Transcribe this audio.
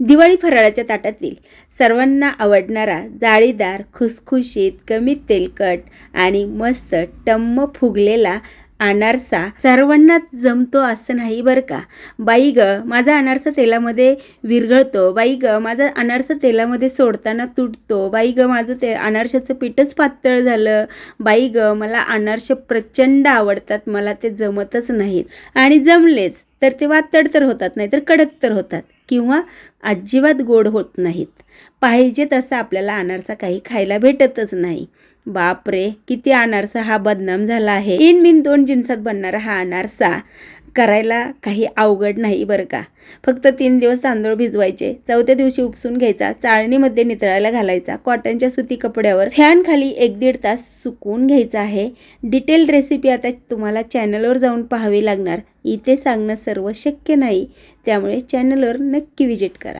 दिवाळी फराळाच्या ताटातील सर्वांना आवडणारा जाळीदार खुसखुशीत कमी तेलकट आणि मस्त टम्म फुगलेला अनारसा सर्वांना जमतो असं नाही बरं का? बाई ग माझा अनारसा तेलामध्ये विरघळतो. बाई ग माझा अनारसा तेलामध्ये सोडताना तुटतो. बाई ग माझं ते अनारशाचं पीठच पातळ झालं. बाई ग मला अनारसे प्रचंड आवडतात. मला ते जमतच नाहीत. आणि जमलेच. तर ते वातड तर होतात नाही तर कडक तर होतात किंवा अजिबात गोड होत नाहीत. पाहिजे तसं आपल्याला अनारसा काही खायला भेटतच नाही. बापरे किती अनारसा हा बदनाम झाला आहे. तीन मिन दोन जिन्सात बनणारा हा अनारसा. करायला काही अवघड नाही बरं का. फक्त तीन दिवस तांदूळ भिजवायचे. चौथ्या दिवशी उपसून घ्यायचा चाळणीमध्ये नितळायला घालायचा कॉटनच्या सुती कपड्यावर फॅन खाली एक दीड तास सुकून घ्यायचा आहे. डिटेल रेसिपी आता तुम्हाला चॅनलवर जाऊन पाहावी लागणार. इथे सांगणं सर्व शक्य नाही. त्यामुळे चॅनलवर नक्की विजिट करा.